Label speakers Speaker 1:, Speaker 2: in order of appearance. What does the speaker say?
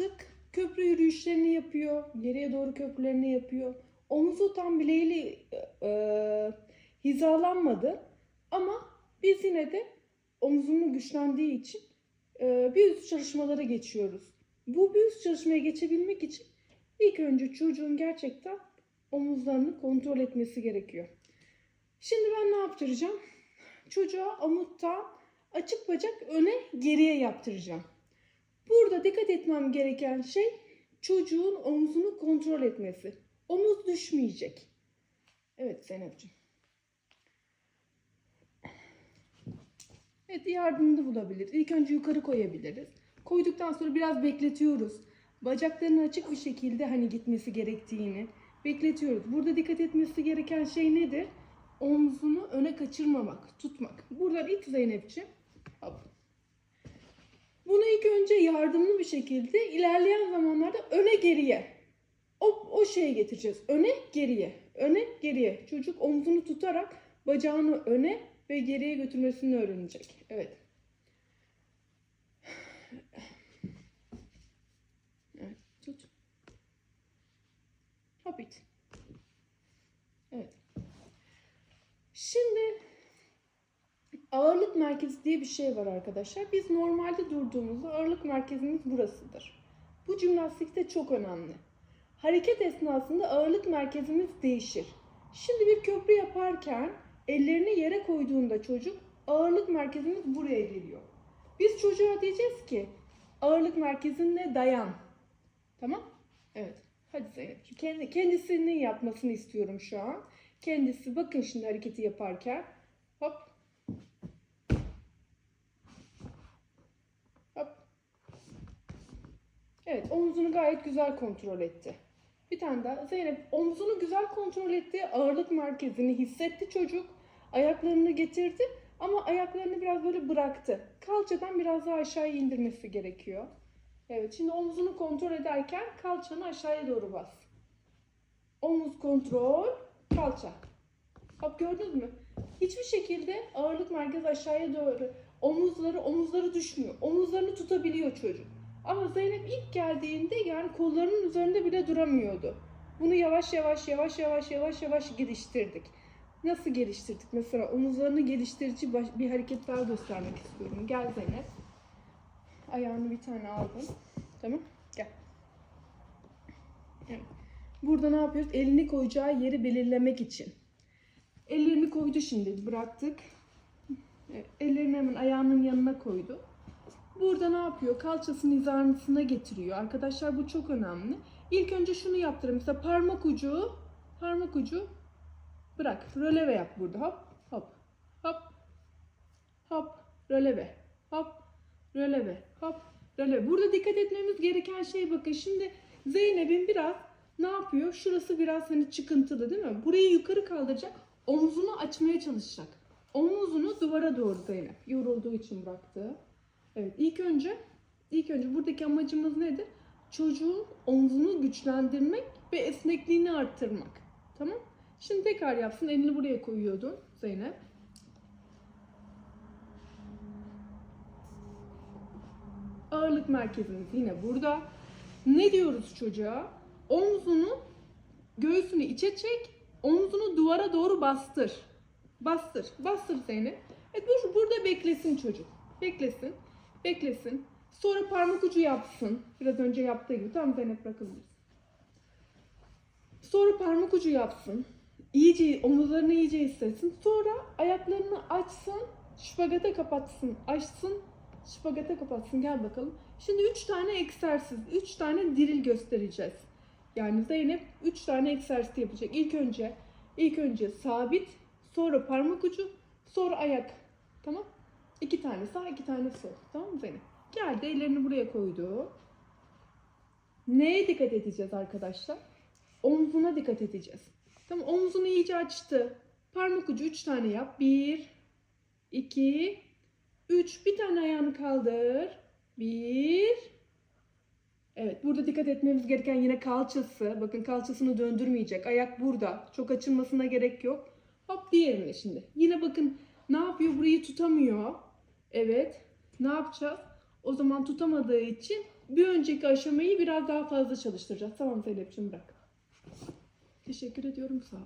Speaker 1: yaptık. Köprü yürüyüşlerini yapıyor. Geriye doğru köprülerini yapıyor. Omuzu tam bileğiyle e, hizalanmadı. Ama biz yine de omzunun güçlendiği için e, bir üst çalışmalara geçiyoruz. Bu bir üst çalışmaya geçebilmek için ilk önce çocuğun gerçekten omuzlarını kontrol etmesi gerekiyor. Şimdi ben ne yaptıracağım? Çocuğa omuttan açık bacak öne geriye yaptıracağım. Burada dikkat etmem gereken şey çocuğun omzunu kontrol etmesi. Omuz düşmeyecek. Evet Zeynep'ciğim. Evet yardımını bulabilir. İlk önce yukarı koyabiliriz. Koyduktan sonra biraz bekletiyoruz. Bacaklarının açık bir şekilde hani gitmesi gerektiğini bekletiyoruz. Burada dikkat etmesi gereken şey nedir? Omzunu öne kaçırmamak, tutmak. Buradan ilk Zeynep'ciğim. Hop. İlk önce yardımlı bir şekilde ilerleyen zamanlarda öne geriye o, o şeye getireceğiz. Öne geriye, öne geriye. Çocuk omzunu tutarak bacağını öne ve geriye götürmesini öğrenecek. Evet. Evet, tut. Hop it. Evet. Şimdi ağırlık merkezi diye bir şey var arkadaşlar. Biz normalde durduğumuzda ağırlık merkezimiz burasıdır. Bu jimnastikte çok önemli. Hareket esnasında ağırlık merkezimiz değişir. Şimdi bir köprü yaparken ellerini yere koyduğunda çocuk ağırlık merkezimiz buraya geliyor. Biz çocuğa diyeceğiz ki ağırlık merkezine dayan. Tamam? Evet. Hadi Zeynep. Kendi, kendisinin yapmasını istiyorum şu an. Kendisi bakın şimdi hareketi yaparken. Hop. Evet omzunu gayet güzel kontrol etti. Bir tane daha. Zeynep omzunu güzel kontrol etti. Ağırlık merkezini hissetti çocuk. Ayaklarını getirdi ama ayaklarını biraz böyle bıraktı. Kalçadan biraz daha aşağıya indirmesi gerekiyor. Evet şimdi omzunu kontrol ederken kalçanı aşağıya doğru bas. Omuz kontrol, kalça. Bak gördünüz mü? Hiçbir şekilde ağırlık merkezi aşağıya doğru. Omuzları omuzları düşmüyor. Omuzlarını tutabiliyor çocuk. Ama Zeynep ilk geldiğinde yani kollarının üzerinde bile duramıyordu. Bunu yavaş yavaş yavaş yavaş yavaş yavaş geliştirdik. Nasıl geliştirdik? Mesela omuzlarını geliştirici bir hareket daha göstermek istiyorum. Gel Zeynep. Ayağını bir tane aldım. Tamam. Gel. Burada ne yapıyoruz? Elini koyacağı yeri belirlemek için. Ellerini koydu şimdi. Bıraktık. Ellerini hemen ayağının yanına koydu. Burada ne yapıyor? Kalçasını hizasına getiriyor. Arkadaşlar bu çok önemli. İlk önce şunu yaptırın. Mesela parmak ucu, parmak ucu bırak. Röleve yap burada. Hop, hop, hop, hop, röleve, hop, röleve, hop, röleve. Burada dikkat etmemiz gereken şey bakın. Şimdi Zeynep'in biraz ne yapıyor? Şurası biraz hani çıkıntılı değil mi? Burayı yukarı kaldıracak. Omzunu açmaya çalışacak. Omuzunu duvara doğru Zeynep. Yorulduğu için bıraktı. Evet ilk önce ilk önce buradaki amacımız nedir? Çocuğun omzunu güçlendirmek ve esnekliğini arttırmak. Tamam? Şimdi tekrar yapsın. Elini buraya koyuyordun Zeynep. Ağırlık merkezimiz yine burada. Ne diyoruz çocuğa? Omzunu göğsünü içe çek, omzunu duvara doğru bastır. Bastır. Bastır Zeynep. Evet bu burada beklesin çocuk. Beklesin. Beklesin. Sonra parmak ucu yapsın. Biraz önce yaptığı gibi. Tamam Zeynep bırakabiliriz. Sonra parmak ucu yapsın. İyice omuzlarını iyice hissetsin. Sonra ayaklarını açsın. Şpagata kapatsın. Açsın. Şpagata kapatsın. Gel bakalım. Şimdi 3 tane egzersiz. 3 tane diril göstereceğiz. Yani Zeynep 3 tane egzersiz yapacak. İlk önce ilk önce sabit, sonra parmak ucu, sonra ayak. Tamam? İki tane sağ, iki tane sol. Tamam mı Zeynep? Geldi, ellerini buraya koydu. Neye dikkat edeceğiz arkadaşlar? Omzuna dikkat edeceğiz. Tamam, omzunu iyice açtı. Parmak ucu üç tane yap. Bir, iki, üç. Bir tane ayağını kaldır. Bir. Evet, burada dikkat etmemiz gereken yine kalçası. Bakın kalçasını döndürmeyecek. Ayak burada. Çok açılmasına gerek yok. Hop diğerine şimdi. Yine bakın ne yapıyor? Burayı tutamıyor. Evet. Ne yapacağız? O zaman tutamadığı için bir önceki aşamayı biraz daha fazla çalıştıracağız. Tamam Zeynep'ciğim bırak. Teşekkür ediyorum sağ ol.